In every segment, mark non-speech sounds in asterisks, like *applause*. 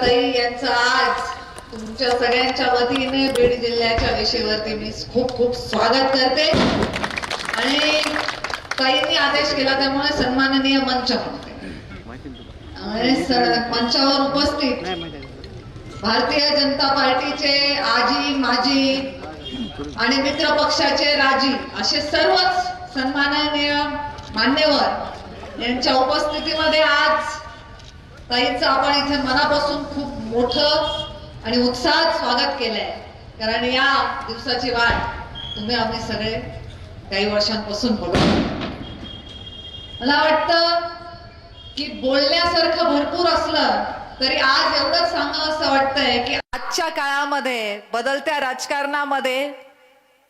ताई आज तुमच्या सगळ्यांच्या वतीने बीड जिल्ह्याच्या विषयावरती मी खूप खूप स्वागत करते. आणि ताईंनी आदेश केला त्यामुळे सन्माननीय मंच मंचावर उपस्थित भारतीय जनता पार्टीचे आजी माजी आणि मित्र पक्षाचे राजी असे सर्वच सन्माननीय मान्यवर यांच्या उपस्थितीमध्ये आज ताईचं आपण इथे मनापासून खूप मोठं आणि उत्साहात स्वागत केलंय. कारण या दिवसाची वाट तुम्ही आम्ही सगळे काही वर्षांपासून बघतो मला वाटतं की बोलण्यासारखं भरपूर असलं तरी आज एवढंच सांगावं असं वाटतंय की आजच्या काळामध्ये बदलत्या राजकारणामध्ये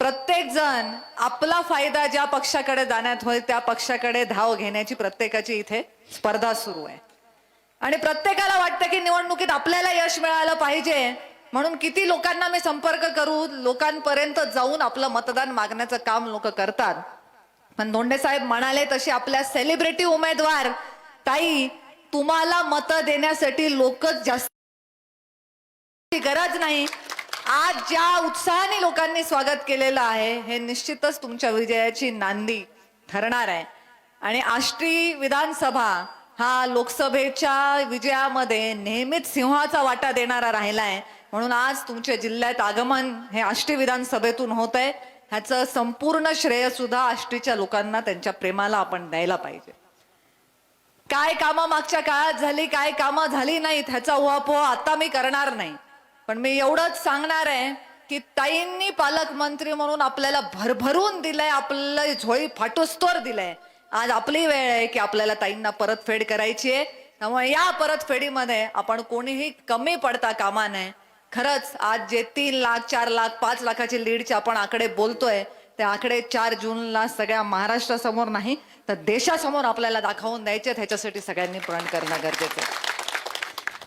प्रत्येक जण आपला फायदा ज्या पक्षाकडे जाण्यात होईल त्या पक्षाकडे धाव घेण्याची प्रत्येकाची इथे स्पर्धा सुरू आहे. आणि प्रत्येकाला वाटतं की निवडणुकीत आपल्याला यश मिळालं पाहिजे. म्हणून किती लोकांना मी संपर्क करू लोकांपर्यंत जाऊन आपलं मतदान मागण्याचं काम लोक करतात. पण धोंडे साहेब म्हणाले तशी आपल्या सेलिब्रिटी उमेदवार ताई तुम्हाला मत देण्यासाठी लोकच जास्त गरज नाही. आज ज्या उत्साहाने लोकांनी स्वागत केलेलं आहे हे निश्चितच तुमच्या विजयाची नांदी ठरणार आहे. आणि आष्टी विधानसभा हा लोकसभेच्या विजयामध्ये नेहमीच सिंहाचा वाटा देणारा राहिला आहे म्हणून आज तुमच्या जिल्ह्यात आगमन हे आष्टी विधानसभेतून होत आहे ह्याचं संपूर्ण श्रेय सुद्धा आष्टीच्या लोकांना त्यांच्या प्रेमाला आपण द्यायला पाहिजे. काय कामं मागच्या काळात झाली काय कामं झाली नाहीत ह्याचा उहापोह आता मी करणार नाही. पण मी एवढंच सांगणार आहे की ताईंनी पालकमंत्री म्हणून आपल्याला भरभरून दिलंय आपल्याला झोळी फाटोस्तोर दिलंय. आज आपली वेळ आहे की आपल्याला ताईंना परतफेड करायची आहे. त्यामुळे या परतफेडीमध्ये आपण कोणीही कमी पडता कामा नये. खरंच आज जे तीन लाख चार लाख पाच लाखाची लीडचे आपण आकडे बोलतोय ते आकडे चार जूनला सगळ्या महाराष्ट्रासमोर नाही तर देशासमोर आपल्याला दाखवून द्यायचे ह्याच्यासाठी सगळ्यांनी प्रण करणं गरजेचं आहे.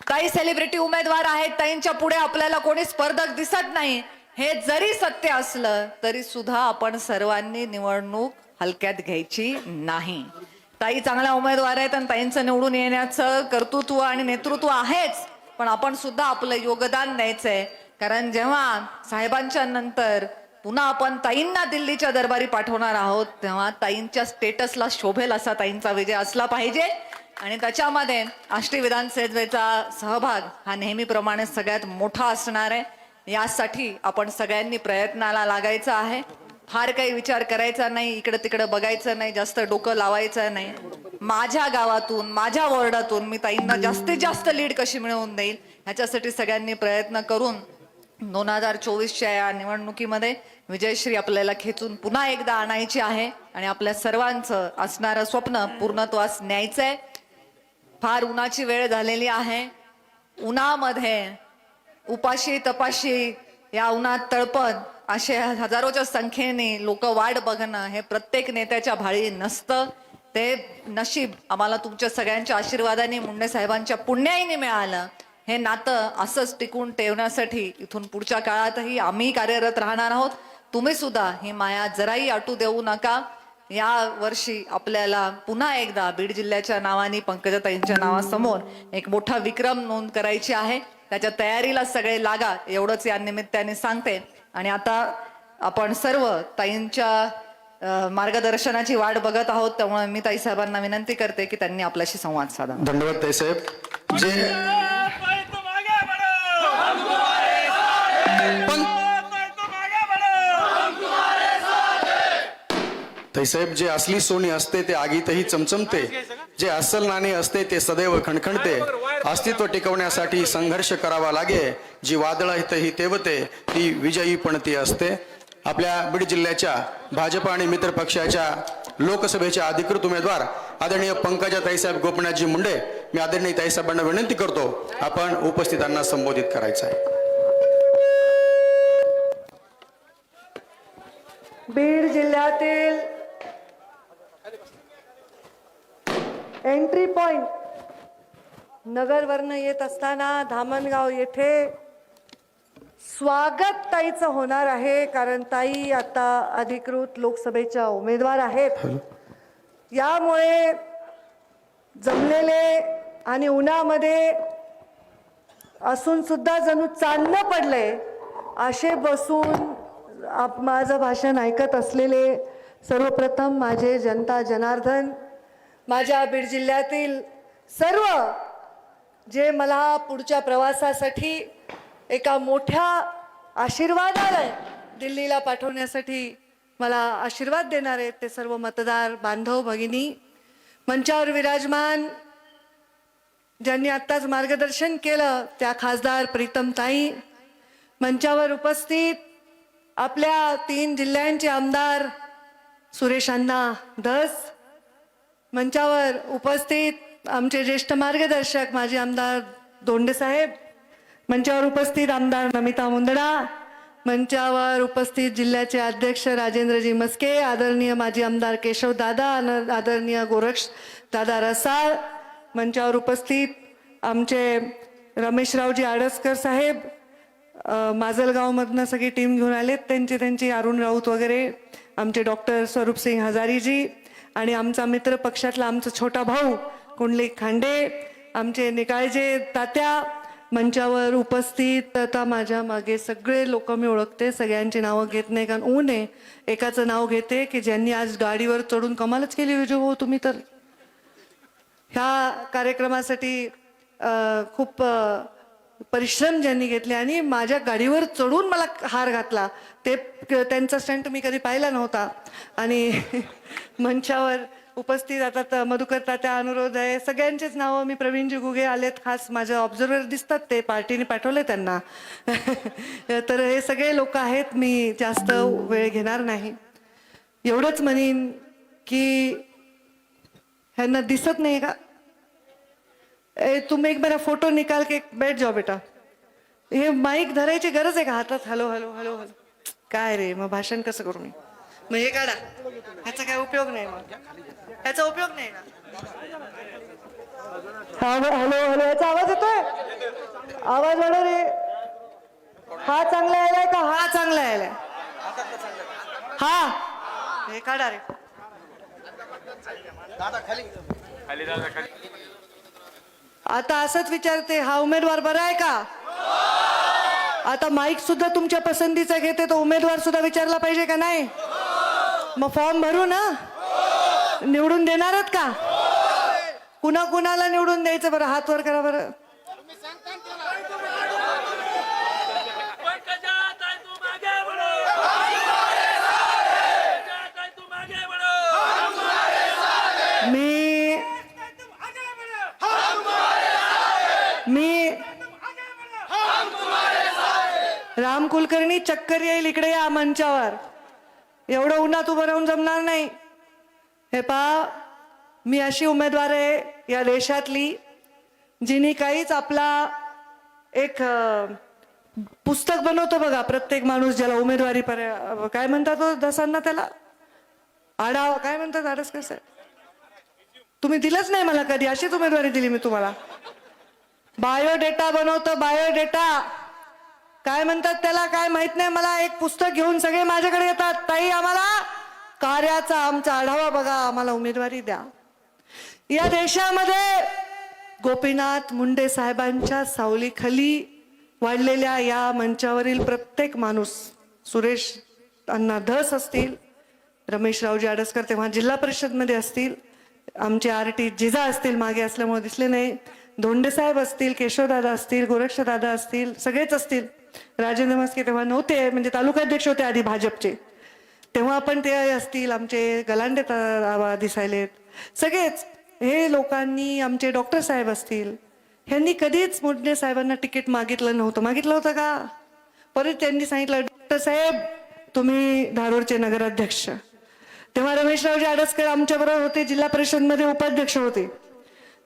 काही सेलिब्रिटी उमेदवार आहेत. ताईंच्या पुढे आपल्याला कोणी स्पर्धक दिसत नाही. हे जरी सत्य असलं तरी सुद्धा आपण सर्वांनी निवडणूक हलक्यात घ्यायची नाही. ताई चांगल्या उमेदवार आहेत आणि ताईंचं निवडून येण्याचं कर्तृत्व आणि नेतृत्व आहेच पण आपण सुद्धा आपलं योगदान द्यायचंय. कारण जेव्हा साहेबांच्या नंतर पुन्हा आपण ताईंना दिल्लीच्या दरबारी पाठवणार आहोत तेव्हा ताईंच्या स्टेटसला शोभेल असा ताईंचा विजय असला पाहिजे. आणि त्याच्यामध्ये आष्टी विधानसभेचा सहभाग हा नेहमीप्रमाणे सगळ्यात मोठा असणार आहे. यासाठी आपण सगळ्यांनी प्रयत्नाला लागायचं आहे. फार काही विचार करायचा नाही इकडं तिकडं बघायचं नाही जास्त डोकं लावायचं नाही. माझ्या गावातून माझ्या वॉर्डातून मी ताईंना जास्तीत जास्त लीड कशी मिळवून देईल ह्याच्यासाठी सगळ्यांनी प्रयत्न करून दोन हजार चोवीसच्या या निवडणुकीमध्ये विजयश्री आपल्याला खेचून पुन्हा एकदा आणायची आहे आणि आपल्या सर्वांचं असणारं स्वप्न पूर्णत्वास न्यायचं आहे फार उन्हाची वेळ झालेली आहे. उन्हामध्ये उपाशी तपाशी या उन्हात तळपत असे हजारोच्या संख्येने लोक वाट बघणं हे प्रत्येक नेत्याच्या भाळी नसतं. ते नशीब आम्हाला तुमच्या सगळ्यांच्या आशीर्वादाने मुंडे साहेबांच्या पुण्याईने मिळालं. हे नातं असंच टिकून ठेवण्यासाठी इथून पुढच्या काळातही आम्ही कार्यरत राहणार आहोत. तुम्ही सुद्धा ही माया जराही अटू देऊ नका. या वर्षी आपल्याला पुन्हा एकदा बीड जिल्ह्याच्या नावाने पंकजाताईंच्या नावासमोर एक मोठा विक्रम नोंद करायची आहे. त्याच्या तयारीला सगळे लागा एवढंच या निमित्ताने सांगते. आणि आता आपण सर्व ताईंच्या मार्गदर्शनाची वाट बघत आहोत. त्यामुळे मी ताई साहेबांना विनंती करते की त्यांनी आपल्याशी संवाद साधा. धन्यवाद ताईसाहेब जे ताईसाहेब जे असली सोनी असते ते आगीतही चमचमते. जे अस्सल नाणे असते ते सदैव खणखणते. अस्तित्व टिकवण्यासाठी संघर्ष करावा लागे. जी वादळातही तेवते. ती विजयी पण ती असते. आपल्या बीड जिल्ह्याच्या भाजप आणि मित्र पक्षाच्या लोकसभेच्या अधिकृत उमेदवार आदरणीय पंकजा ताईसाहेब गोपनाथजी मुंडे मी आदरणीय ताईसाहेबांना विनंती करतो आपण उपस्थितांना संबोधित करायचं आहे. बीड जिल्ह्यातील एंट्री पॉइंट. नगरवरनं येत असताना धामणगाव येथे स्वागत ताईचं होणार आहे कारण ताई आता अधिकृत लोकसभेच्या उमेदवार आहेत. यामुळे जमलेले आणि उन्हामध्ये असून सुद्धा जणू चांदणं पडलंय असे बसून आप माझं भाषण ऐकत असलेले सर्वप्रथम माझे जनता जनार्दन माझ्या बीड जिल्ह्यातील सर्व जे मला पुढच्या प्रवासासाठी एका मोठ्या आशीर्वादाला दिल्लीला पाठवण्यासाठी मला आशीर्वाद देणार आहेत ते सर्व मतदार बांधव भगिनी मंचावर विराजमान ज्यांनी आत्ताच मार्गदर्शन केलं त्या खासदार प्रीतमताई मंचावर उपस्थित आपल्या तीन जिल्ह्यांचे आमदार सुरेश अण्णा धस मंचावर उपस्थित आमचे ज्येष्ठ मार्गदर्शक माजी आमदार दोंडे साहेब मंचावर उपस्थित आमदार नमिता मुंदडा मंचावर उपस्थित जिल्ह्याचे अध्यक्ष राजेंद्रजी मस्के आदरणीय माजी आमदार केशव दादा आदरणीय गोरक्ष दादा रसाळ मंचावर उपस्थित आमचे रमेशरावजी आडसकर साहेब माजलगावमधनं सगळी टीम घेऊन आलेत त्यांची त्यांची अरुण राऊत वगैरे आमचे डॉक्टर स्वरूपसिंग हजारीजी आणि आमचा मित्र पक्षातला आमचा छोटा भाऊ कुंडली खांडे आमचे निकाळजे तात्या मंचावर उपस्थित. आता माझ्या मागे सगळे लोक मी ओळखते सगळ्यांची नावं घेत नाही कारण ऊन आहे. एकाचं नाव घेते की ज्यांनी आज गाडीवर चढून कमालच केली विजय हो तुम्ही तर. ह्या कार्यक्रमासाठी खूप परिश्रम ज्यांनी घेतले आणि माझ्या गाडीवर चढून मला हार घातला. ते त्यांचा स्टंट मी कधी पाहिला नव्हता. आणि *laughs* मंचावर उपस्थित आता मधुकर तात्या अनुरोध आहे. सगळ्यांचेच नावं मी प्रवीणजी गुगे आलेत. खास माझे ऑब्झर्वर दिसतात. ते पार्टीने पाठवले त्यांना. *laughs* तर हे सगळे लोक आहेत. मी जास्त वेळ घेणार नाही. एवढंच म्हणेन की ह्यांना दिसत नाही का? ए तुम एक मेरा फोटो निकाल के बैठ जाओ बेटा। हे माईक धरायची गरज आहे का हातात? Hello hello hello hello. काय रे मग भाषण कसं करू मी? मग हे काढा. ह्याचा काय उपयोग नाही मग. ह्याचा उपयोग नाही ना. हॅलो हॅलो याचा आवाज येतोय? आवाज वाढव रे. हा चांगला यायलाय का? हा चांगला यायलाय. हा. हे काढा रे. आता असंच विचारते हा उमेदवार बरा आहे का? आता माईक सुद्धा तुमच्या पसंतीचा घेते तो उमेदवार सुद्धा विचारला पाहिजे का नाही? मग फॉर्म भरू ना? निवडून देणारच का? कुणा कुणाला निवडून द्यायचं बरं? हात वर करा बरं पंकजा ताई तुम आगे बढ़ो पंकजा ताई तुम आगे बढ़ो मी मी राम कुलकर्णी चक्कर येईल इकडे या मंचावर. एवढं उन्हात उभं राहून जमणार नाही. हे पहा मी अशी उमेदवार आहे या देशातली जिने काहीच आपला एक पुस्तक बनवतो बघा प्रत्येक माणूस ज्याला उमेदवारी पर काय म्हणतात हो दसांना त्याला? आढावा काय म्हणतात आडसकर साहेब तुम्ही दिलंच नाही मला कधी अशीच उमेदवारी दिली मी तुम्हाला. बायोडेटा बनवतो बायोडेटा. काय म्हणतात त्याला? काय माहीत नाही. मला एक पुस्तक घेऊन सगळे माझ्याकडे येतात. ताई आम्हाला कार्याचा आमचा आढावा बघा. आम्हाला उमेदवारी द्या. या देशामध्ये गोपीनाथ मुंडे साहेबांच्या सावलीखाली वाढलेल्या या मंचावरील प्रत्येक माणूस सुरेश अण्णा धस असतील रमेश रावजी आडसकर तेव्हा जिल्हा परिषदमध्ये असतील आमचे आर टी जिजा असतील मागे असल्यामुळे दिसले नाही. धोंडे साहेब असतील केशवदादा असतील गोरक्षदादा असतील सगळेच असतील. राजेंद्र म्हस्के तेव्हा नव्हते म्हणजे तालुकाध्यक्ष होते आधी भाजपचे. तेव्हा आपण ते असतील आमचे गलांडे ता- दिसायलेत. सगळेच हे लोकांनी आमचे डॉक्टर साहेब असतील ह्यांनी कधीच मुंडे साहेबांना तिकीट मागितलं नव्हतं. मागितलं होतं का? परत त्यांनी सांगितलं डॉक्टर साहेब तुम्ही धारूरचे नगराध्यक्ष. तेव्हा रमेशरावजी आडसकर आमच्या बरोबर होते जिल्हा परिषदमध्ये उपाध्यक्ष होते.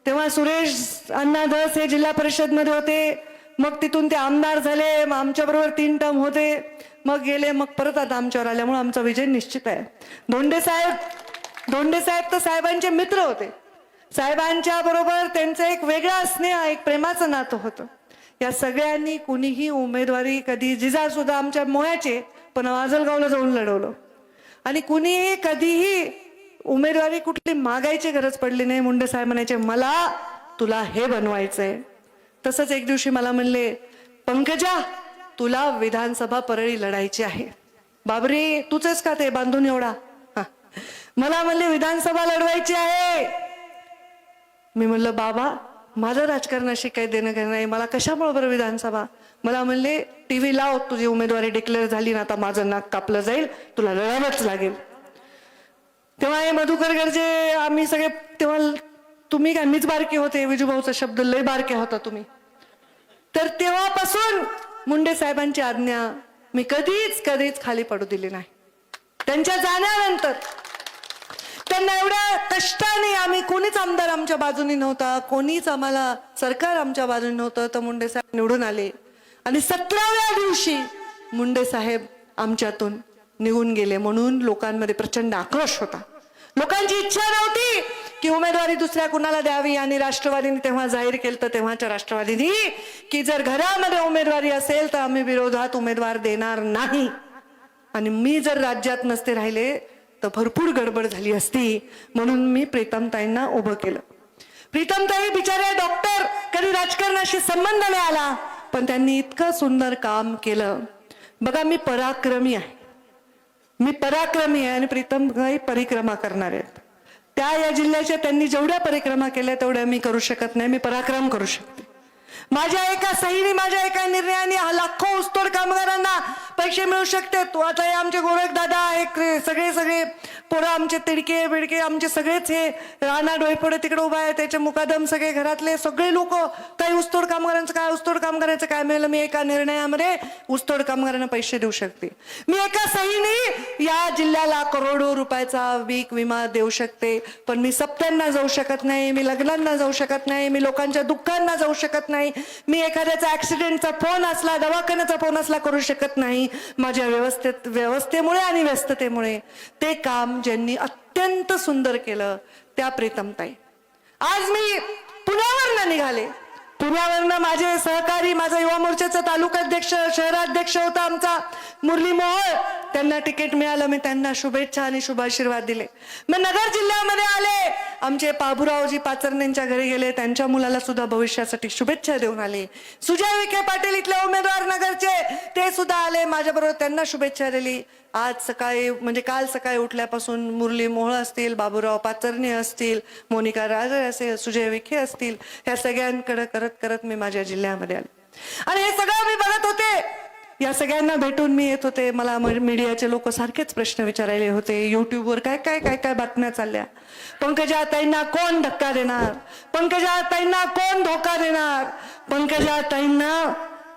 तेव्हा सुरेश अण्णा धस हे जिल्हा परिषदमध्ये होते. मग तिथून ते आमदार झाले मग आमच्याबरोबर तीन टर्म होते. मग गेले मग परत आता आमच्यावर आल्यामुळे आमचा विजय निश्चित आहे. धोंडे साहेब धोंडे साहेब तर साहेबांचे मित्र होते. साहेबांच्या बरोबर त्यांचं एक वेगळा स्नेह एक प्रेमाचं नातं होतं. या सगळ्यांनी कुणीही उमेदवारी कधी जिजा सुद्धा आमच्या मोयाचे पण आजलगावला जाऊन लढवलं. आणि कुणीही कधीही उमेदवारी कुठली मागायची गरज पडली नाही मुंडे साहेब म्हणायचे मला तुला हे बनवायचंय. तसंच एक दिवशी मला म्हणले पंकजा तुला विधानसभा परळी लढायची आहे. बाबरे तूच का ते बांधून एवढा? मला म्हणले विधानसभा लढवायची आहे. मी म्हणलं बाबा माझं राजकारणाशी काही देणं घेणं नाही. मला कशाबरोबर विधानसभा? मला म्हणले टी व्ही लाव तुझी उमेदवारी डिक्लेअर झाली ना आता माझं नाक कापलं जाईल तुला लढावंच लागेल. तेव्हा हे मधुकर गरजे आम्ही सगळे तेव्हा तुम्ही काय मीच बारके होते? विजूभाऊचा शब्द लय बारके होता तुम्ही. तर तेव्हापासून मुंडे साहेबांची आज्ञा मी कधीच कधीच खाली पडू दिली नाही. त्यांच्या जाण्यानंतर त्यांना एवढ्या कष्टाने आम्ही कोणीच आमदार आमच्या बाजूने नव्हता कोणीच आम्हाला सरकार आमच्या बाजूने नव्हतं तर मुंडे साहेब निवडून आले. आणि सतराव्या दिवशी मुंडे साहेब आमच्यातून निघून गेले म्हणून लोकांमध्ये प्रचंड आक्रोश होता. लोकांची इच्छा नव्हती की उमेदवारी दुसऱ्या कुणाला द्यावी? आणि राष्ट्रवादीने तेव्हा जाहीर केलं तर तेव्हाच्या राष्ट्रवादीनी की जर घरामध्ये उमेदवारी असेल तर आम्ही विरोधात उमेदवार देणार नाही. आणि मी जर राज्यात नसते राहिले तर भरपूर गडबड झाली असती. म्हणून मी प्रीतमताईंना उभं केलं. प्रीतमताई बिचारे डॉक्टर कधी राजकारणाशी संबंध नाही आला पण त्यांनी इतकं सुंदर काम केलं. बघा मी पराक्रमी आहे. मी पराक्रमी आहे आणि प्रीतमताई परिक्रमा करणार आहेत. त्या या जिल्ह्याच्या त्यांनी जेवढ्या परिक्रमा केल्या तेवढ्या मी करू शकत नाही. मी पराक्रम करू शकते. माझ्या एका सहीने माझ्या एका निर्णयाने लाखो ऊसतोड कामगारांना पैसे मिळू शकते. आता हे आमचे गोरख दादा हे सगळे सगळे पोरं आमचे तिडके बिडके आमचे सगळेच हे राणा डोईपुढे तिकडे उभा आहे त्याचे मुकादम सगळे घरातले सगळे लोक. काही ऊसतोड कामगारांचं काय ऊसतोड कामगारांचं काय मिळालं? मी एका निर्णयामध्ये ऊसतोड कामगारांना पैसे देऊ शकते. मी एका सहीने या जिल्ह्याला करोडो रुपयाचा वीक विमा देऊ शकते. पण मी सप्त्यांना जाऊ शकत नाही मी लग्नांना जाऊ शकत नाही मी लोकांच्या दुःखांना जाऊ शकत नाही. मी एखाद्याचा ऍक्सिडेंटचा फोन असला दवाखान्याचा फोन असला करू शकत नाही. माझ्या व्यवस्थेत व्यवस्थेमुळे आणि व्यस्ततेमुळे ते काम ज्यांनी अत्यंत सुंदर केलं त्या प्रीतमताई आज मी पुण्यावरनं निघाले. पुण्यावरनं माझे सहकारी माझा युवा मोर्चाचा तालुकाध्यक्ष शहराध्यक्ष होता आमचा मुरली मोहोळ. त्यांना तिकीट मिळालं मी त्यांना शुभेच्छा आणि शुभाशीर्वाद दिले. मग नगर जिल्ह्यामध्ये आले. आमचे बाबुरावजी पाचरणेंच्या घरी गेले. त्यांच्या मुलाला सुद्धा भविष्यासाठी शुभेच्छा देऊन आले. सुजय विखे पाटील इथले उमेदवार नगरचे ते सुद्धा आले. माझ्याबरोबर त्यांना शुभेच्छा दिली. आज सकाळी म्हणजे काल सकाळी उठल्यापासून मुरली मोहळ असतील बाबूराव पाचरणे असतील मोनिका राजे असेल सुजय विखे असतील ह्या सगळ्यांकडे करत करत मी माझ्या जिल्ह्यामध्ये आले. आणि हे सगळं मी बघत होते. या सगळ्यांना भेटून मी येत होते. मला मीडियाचे लोक सारखेच प्रश्न विचारायले होते. युट्यूबवर काय काय काय काय बातम्या चालल्या? पंकजा ताईंना कोण धक्का देणार? पंकजा ताईंना कोण धोका देणार? पंकजा ताईंना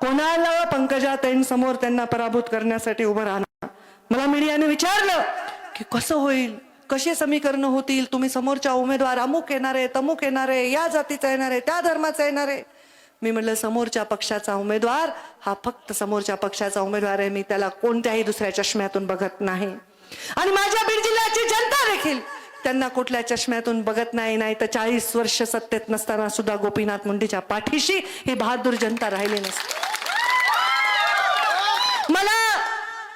कोणाला पंकजा ताईंसमोर त्यांना पराभूत करण्यासाठी उभं राहणार? मला मीडियाने विचारलं की कसं होईल? कसे समीकरण होतील? तुम्ही समोरच्या उमेदवार अमुक येणार आहे तमुक येणार आहे या जातीचा येणार आहे त्या धर्माचा येणार. आहे मी म्हटलं समोरच्या पक्षाचा उमेदवार हा फक्त समोरच्या पक्षाचा उमेदवार आहे मी त्याला कोणत्याही दुसऱ्या चष्म्यातून बघत नाही. आणि माझ्या बीड जिल्ह्याची जनता देखील त्यांना कुठल्या चष्म्यातून बघत नाही नाही तर चाळीस वर्ष सत्तेत नसताना सुद्धा गोपीनाथ मुंडेच्या पाठीशी ही बहादूर जनता राहिली नसते. मला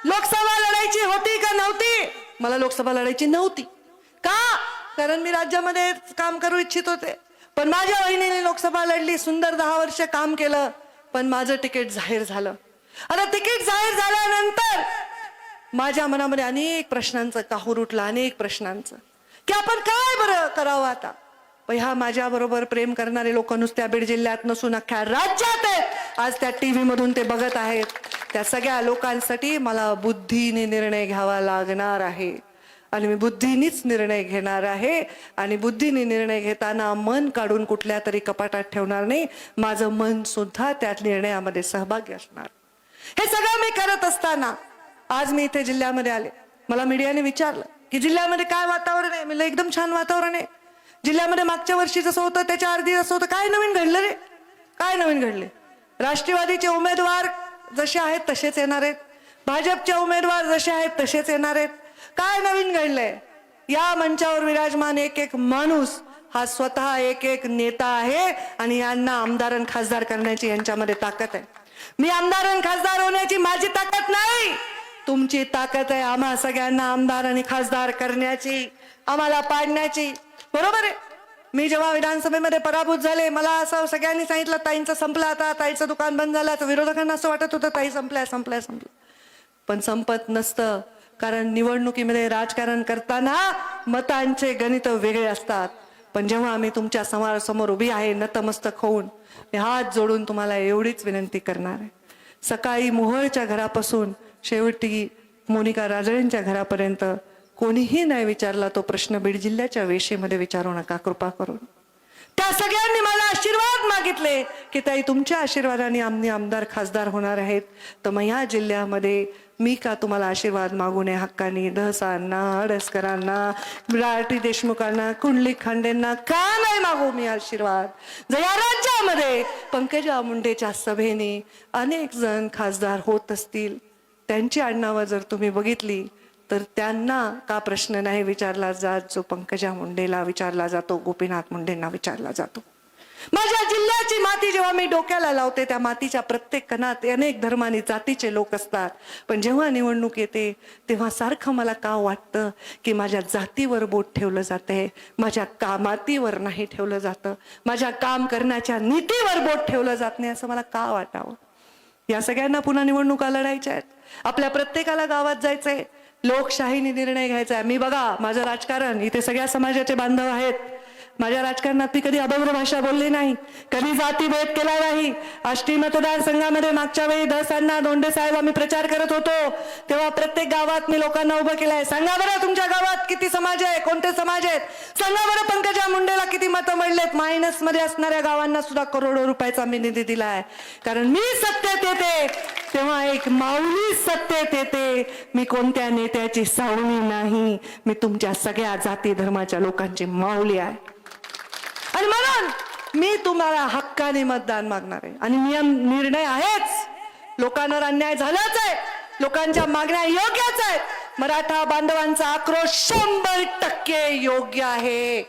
लोकसभा लढायची होती का नव्हती? मला लोकसभा लढायची नव्हती. का? कारण मी राज्यामध्ये काम करू इच्छित होते. पण माझ्या वहिनीने लोकसभा लढली सुंदर दहा वर्ष काम केलं पण माझं तिकीट जाहीर झालं. आता तिकीट जाहीर झाल्यानंतर माझ्या मनामध्ये अनेक प्रश्नांचं काहूर उठलं अनेक प्रश्नांचं. की आपण काय बरं करावं आता? ह्या माझ्या बरोबर प्रेम करणारे लोक नुसत्या बीड जिल्ह्यात नसून अख्ख्या राज्यात आहेत. आज त्या टीव्ही मधून ते बघत आहेत. त्या सगळ्या लोकांसाठी मला बुद्धीने निर्णय घ्यावा लागणार आहे. आणि मी बुद्धीनीच निर्णय घेणार आहे. आणि बुद्धीने निर्णय घेताना मन काढून कुठल्या तरी कपाटात ठेवणार नाही. माझं मन सुद्धा त्या निर्णयामध्ये सहभागी असणार. हे सगळं मी करत असताना आज मी इथे जिल्ह्यामध्ये आले. मला मीडियाने विचारलं की जिल्ह्यामध्ये काय वातावरण आहे? म्हणलं एकदम छान वातावरण आहे. जिल्ह्यामध्ये मागच्या वर्षी जसं होतं त्याच्या आधी जसं होतं. काय नवीन घडलं रे? काय नवीन घडले? राष्ट्रवादीचे उमेदवार जसे आहेत तसेच येणार आहेत. भाजपचे उमेदवार जसे आहेत तसेच येणार आहेत. काय नवीन घडलंय? या मंचावर विराजमान एक एक माणूस हा स्वतः एक एक नेता आहे आणि यांना आमदार आणि खासदार करण्याची यांच्यामध्ये ताकद आहे. मी आमदार आणि खासदार होण्याची माझी ताकद नाही. तुमची ताकद आहे आम्हा सगळ्यांना आमदार आणि खासदार करण्याची आम्हाला पाडण्याची. बरोबर आहे? मी जेव्हा विधानसभेमध्ये पराभूत झाले मला असं सगळ्यांनी सांगितलं ताईंचं संपलं आता ताईचं दुकान बंद झालं तर विरोधकांना असं वाटत होतं ताई संपलाय संपलाय संपलं पण संपत नसतं. कारण निवडणुकीमध्ये राजकारण करताना मतांचे गणित वेगळे असतात. पण जेव्हा आम्ही तुमच्या समोरासमोर उभी आहे नतमस्तक होऊन मी हात जोडून तुम्हाला एवढीच विनंती करणार आहे. सकाळी मोहळच्या घरापासून शेवटी मोनिका राजळेंच्या घरापर्यंत कोणीही नाही विचारला तो प्रश्न बीड जिल्ह्याच्या वेशीमध्ये विचारू नका कृपा करून. त्या सगळ्यांनी मला आशीर्वाद मागितले की ताई तुमच्या आशीर्वादाने आम्ही आमदार खासदार होणार आहेत. तर मग या जिल्ह्यामध्ये मी का तुम्हाला आशीर्वाद मागू नये? हक्कानी दहसांना अडसकरांना राठी देशमुखांना कुंडली खांडेंना का नाही मागू मी आशीर्वाद? जर या राज्यामध्ये पंकजा मुंडेच्या सभेने अनेक जण खासदार होत असतील त्यांची आडनावं जर तुम्ही बघितली तर त्यांना का प्रश्न नाही विचारला जात जो पंकजा मुंडेला विचारला जातो गोपीनाथ मुंडेंना विचारला जातो? माझ्या जिल्ह्याची माती जेव्हा मी डोक्याला लावते त्या मातीच्या प्रत्येक कणात अनेक धर्माने जातीचे लोक असतात. पण जेव्हा निवडणूक येते तेव्हा सारखं मला का वाटतं की माझ्या जातीवर बोट ठेवलं जाते माझ्या कामातीवर नाही ठेवलं जातं माझ्या काम करण्याच्या नीतीवर बोट ठेवलं जात नाही असं मला का वाटावं? या सगळ्यांना पुन्हा निवडणुका लढायच्या आहेत. आपल्या प्रत्येकाला गावात जायचंय. लोकशाहीने निर्णय घ्यायचा आहे. मी बघा माझं राजकारण इथे सगळ्या समाजाचे बांधव आहेत. माझ्या राजकारणात मी कधी अभद्र भाषा बोलली नाही. कधी जातीभेद केला नाही. आष्टी मतदारसंघामध्ये मागच्या वेळी दसांना दोंडे साहेब आम्ही प्रचार करत होतो. तेव्हा प्रत्येक गावात मी लोकांना उभं केलंय. सांगा बरं तुमच्या गावात किती समाज आहे? कोणते समाज आहेत? सांगा बरं पंकजा मुंडेला किती मतं मिळलेत? मायनसमध्ये असणाऱ्या गावांना सुद्धा करोडो रुपयाचा मी निधी दिलाय. कारण मी सत्तेत येते. तेव्हा एक माऊली सत्तेत येते. मी कोणत्या नेत्याची सावली नाही. मी तुमच्या सगळ्या जाती धर्माच्या लोकांची माऊली आहे. आणि म्हणून मी तुम्हाला हक्काने मतदान मागणार आहे. आणि नियम निर्णय आहेच. लोकांवर अन्याय झालाच आहे. लोकांच्या मागण्या योग्यच आहेत. मराठा बांधवांचा आक्रोश शंभर टक्के योग्य आहे.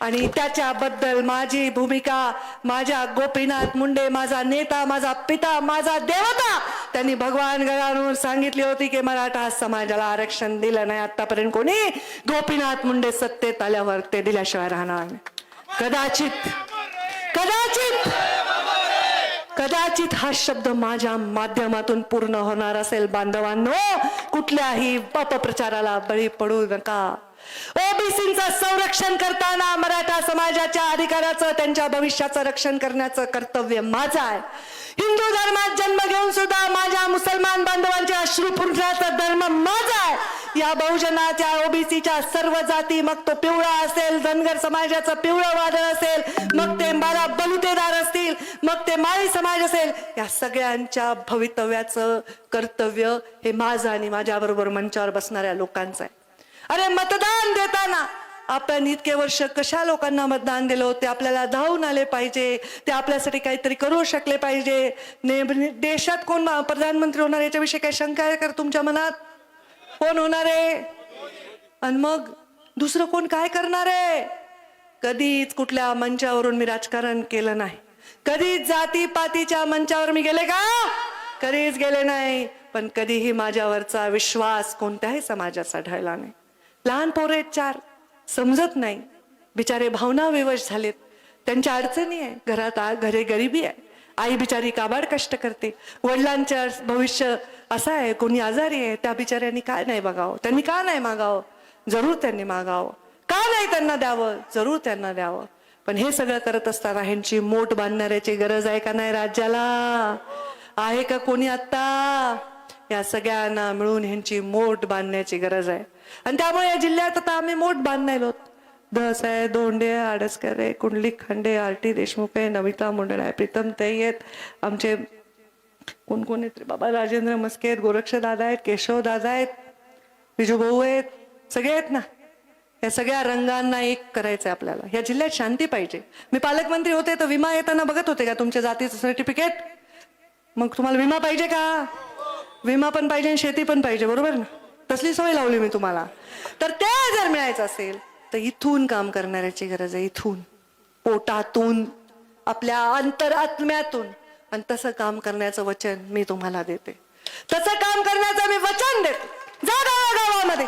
आणि त्याच्याबद्दल माझी भूमिका माझ्या गोपीनाथ मुंडे माझा नेता माझा पिता माझा देवता त्यांनी भगवान गणावरून सांगितली होती की मराठा समाजाला आरक्षण दिलं नाही. आतापर्यंत कोणी गोपीनाथ मुंडे सत्तेत आल्यावर ते दिल्याशिवाय राहणार नाही. कदाचित कदाचित कदाचित हा शब्द माझ्या माध्यमातून पूर्ण होणार असेल बांधवांनो. कुठल्याही अपप्रचाराला बळी पडू नका. ओबीसीचं संरक्षण करताना मराठा समाजाच्या अधिकाराचं त्यांच्या भविष्याचं रक्षण करण्याचं कर्तव्य माझं आहे. हिंदू धर्मात जन्म घेऊन सुद्धा माझ्या मुसलमान बांधवांच्या अश्रुपुत्राचा धर्म माझा आहे. या बहुजनाच्या ओबीसीच्या सर्व जाती मग तो पिवळा असेल धनगर समाजाचं पिवळं वादळ असेल मग ते बारा बलुतेदार असतील मग ते माळी समाज असेल या सगळ्यांच्या भवितव्याचं कर्तव्य हे माझं आणि माझ्याबरोबर मंचावर बसणाऱ्या लोकांचं आहे. अरे मतदान देताना आपण इतके वर्ष कशा लोकांना मतदान दिलं ते आपल्याला धावून आले पाहिजे. ते आपल्यासाठी काहीतरी करू शकले पाहिजे. ने- देशात कोण प्रधानमंत्री होणार याच्याविषयी काही शंका आहे का तुमच्या मनात? कोण होणार आहे? आणि मग दुसरं कोण काय करणार आहे? कधीच कुठल्या मंचावरून मी राजकारण केलं नाही. कधीच जातीपातीच्या मंचावर मी गेले का? कधीच गेले नाही. पण कधीही माझ्यावरचा विश्वास कोणत्याही समाजाचा ढळला नाही. लहान पोरे आहेत चार. समजत नाही. बिचारे भावना विवश झालेत. त्यांच्या अडचणी आहे. घरात घरे गरिबी आहे. आई बिचारी काबाड कष्ट करते. वडिलांच्या भविष्य असं आहे. कोणी आजारी आहे. त्या बिचाऱ्यांनी काय नाही बघावं. त्यांनी का नाही मागावं? जरूर त्यांनी मागावं. का नाही त्यांना द्यावं? जरूर त्यांना द्यावं. पण हे सगळं करत असताना ह्यांची मोठ बांधणाऱ्याची गरज आहे का नाही राज्याला? आहे का कोणी आत्ता? या सगळ्यांना मिळून ह्यांची मोठ बांधण्याची गरज आहे. आणि त्यामुळे या जिल्ह्यात आता आम्ही मोठ बांधायलो दस आहे दोंडे आडसकर आहे कुंडली आर आरटी देशमुख आहे नमिता मुंडळ आहे प्रीतम ताई आहेत. आमचे कोण कोण आहेत बाबा? राजेंद्र मस्के आहेत गोरक्ष दादा आहेत केशव दादा आहेत विजू भाऊ आहेत. सगळे आहेत ना? या सगळ्या रंगांना एक करायचं आहे आपल्याला. या जिल्ह्यात शांती पाहिजे. मी पालकमंत्री होते तर विमा येताना बघत होते का तुमच्या जातीचं सर्टिफिकेट मग तुम्हाला विमा पाहिजे का? विमा पण पाहिजे आणि शेती पण पाहिजे बरोबर ना? कसली सवय लावली मी तुम्हाला? तर ते जर मिळायचं असेल तर इथून काम करणाऱ्याची गरज आहे इथून. पोटातून आपल्या अंतर आत्म्यातून आणि तसं काम करण्याचं वचन मी तुम्हाला देते. तसं काम करण्याचं मी वचन देते. जा गावागावामध्ये.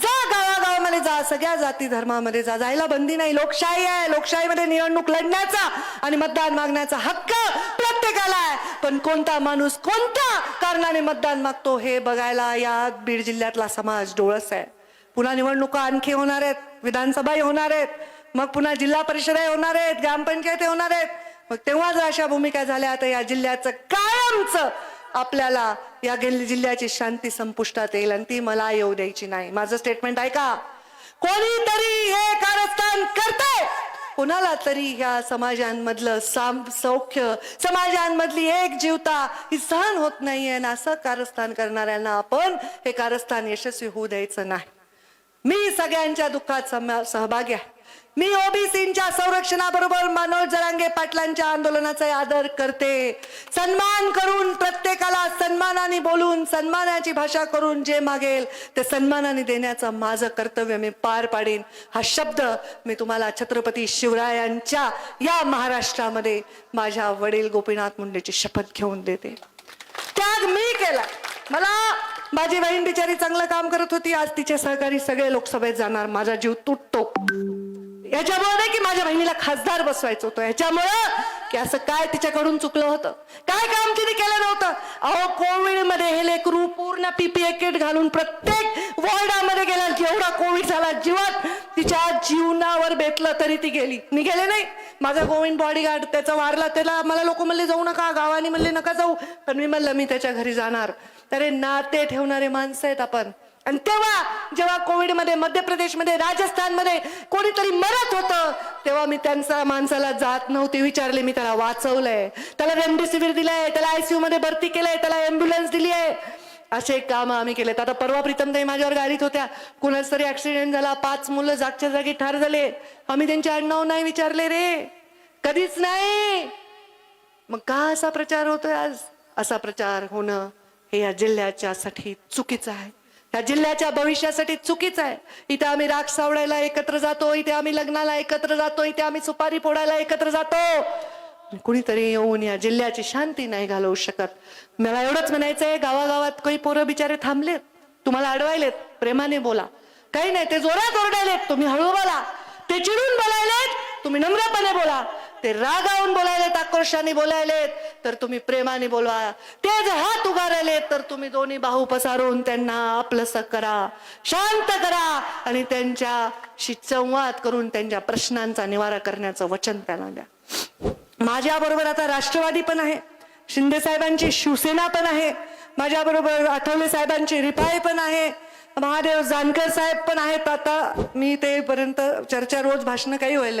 जा गावागावामध्ये जा सगळ्या जाती धर्मामध्ये जा. जायला बंदी नाही. लोकशाही आहे. लोकशाहीमध्ये निवडणूक लढण्याचा आणि मतदान मागण्याचा हक्क प्रत्येकाला आहे. पण कोणता माणूस कोणत्या कारणाने मतदान मागतो हे बघायला या बीड जिल्ह्यातला समाज डोळस आहे. पुन्हा निवडणुका आणखी होणार आहेत. विधानसभाही होणार आहेत. मग पुन्हा जिल्हा परिषदही होणार आहेत. ग्रामपंचायती होणार आहेत. मग तेव्हा जर अशा भूमिका झाल्या तर या जिल्ह्याचं कायमचं आपल्याला या जिल्ह्याची शांती संपुष्टात येईल आणि ती मला येऊ द्यायची नाही. माझं स्टेटमेंट ऐका. कोणीतरी हे कारस्थान करते कोणाला तरी ह्या समाजांमधलं साम सौख्य समाजांमधली एक जीवता ही सहन होत नाहीये आणि असं कारस्थान करणाऱ्यांना आपण हे कारस्थान यशस्वी होऊ द्यायचं नाही. मी सगळ्यांच्या दुःखात सम- सहभागी आहे. मी ओबीसींच्या संरक्षणाबरोबर मनोज जरांगे पाटलांच्या आंदोलनाचा आदर करते. सन्मान करून प्रत्येकाला सन्मानाने बोलून सन्मानाची भाषा करून जे मागेल ते सन्मानाने देण्याचं माझं कर्तव्य मी पार पाडीन. हा शब्द मी तुम्हाला छत्रपती शिवरायांच्या या महाराष्ट्रामध्ये माझ्या वडील गोपीनाथ मुंडेची शपथ घेऊन देते. त्याग मी केला. मला माझी बहीण बिचारी चांगलं काम करत होती. आज तिचे सहकारी सगळे लोकसभेत जाणार. माझा जीव तुटतो. याच्यामुळे नाही की माझ्या बहिणीला खासदार बसवायचं होतं. याच्यामुळं की असं काय तिच्याकडून चुकलं होतं? काय काम तिने केलं नव्हतं? अहो कोविडमध्ये हे लेकरू पूर्ण पीपीए किट घालून प्रत्येक वॉर्डामध्ये गेला. जेवढा कोविड झाला जीवात तिच्या जीवनावर बेतलं तरी ती गेली. मी गेले नाही. माझा गोविंद बॉडीगार्ड त्याचा वारला. त्याला मला लोक म्हणले जाऊ नका गावाने म्हणले नका जाऊ. पण मी म्हणलं मी त्याच्या घरी जाणार. अरे नाते ठेवणारे माणसं आहेत आपण. आणि तेव्हा जेव्हा कोविडमध्ये मध्य प्रदेशमध्ये राजस्थानमध्ये कोणीतरी मरत होतं तेव्हा मी त्यांचा माणसाला जात नव्हती विचारले. मी त्याला वाचवलंय. त्याला रेमडेसिवीर दिलंय. त्याला आयसीयू मध्ये भरती केलंय. त्याला ॲम्ब्युलन्स दिली आहे. असे काम आम्ही केलेत. आता परवा प्रीतमताई माझ्यावर गाडीत होत्या. कुणाच तरी ऍक्सिडेंट झाला. पाच मुलं जागच्या जागी ठार झाले. आम्ही त्यांचे आडनाव नाही विचारले रे. कधीच नाही. मग का असा प्रचार होतोय आज? असा प्रचार होणं हे या जिल्ह्याच्यासाठी चुकीचं आहे. ह्या जिल्ह्याच्या भविष्यासाठी चुकीचं आहे. इथे आम्ही राख सावडायला एकत्र जातो इथे आम्ही लग्नाला एकत्र जातो इथे आम्ही सुपारी फोडायला एकत्र जातो. कुणीतरी येऊन या जिल्ह्याची शांती नाही घालवू शकत. मला एवढंच म्हणायचंय गावागावात काही पोरं बिचारे थांबलेत. तुम्हाला अडवायलेत प्रेमाने बोला. काही नाही ते जोरात ओरडायलेत तुम्ही हळू बोला. ते चिडून बोलायलेत तुम्ही नम्रपणे बोला. ते रागावून बोलायलेत आक्रोशाने बोलायलेत तर तुम्ही प्रेमाने बोलवा. ते जर हात उगारायलेत तर तुम्ही दोन्ही बाहू पसारून त्यांना आपलंस करा शांत करा आणि त्यांच्याशी संवाद करून त्यांच्या प्रश्नांचा निवारा करण्याचं वचन त्यांना द्या. माझ्या बरोबर आता राष्ट्रवादी पण आहे शिंदे साहेबांची शिवसेना पण आहे माझ्याबरोबर आठवले साहेबांची रिपाई पण आहे महादेव जानकर साहेब पण आहेत. आता मी तेपर्यंत चर्चा रोज भाषण काही व्हायला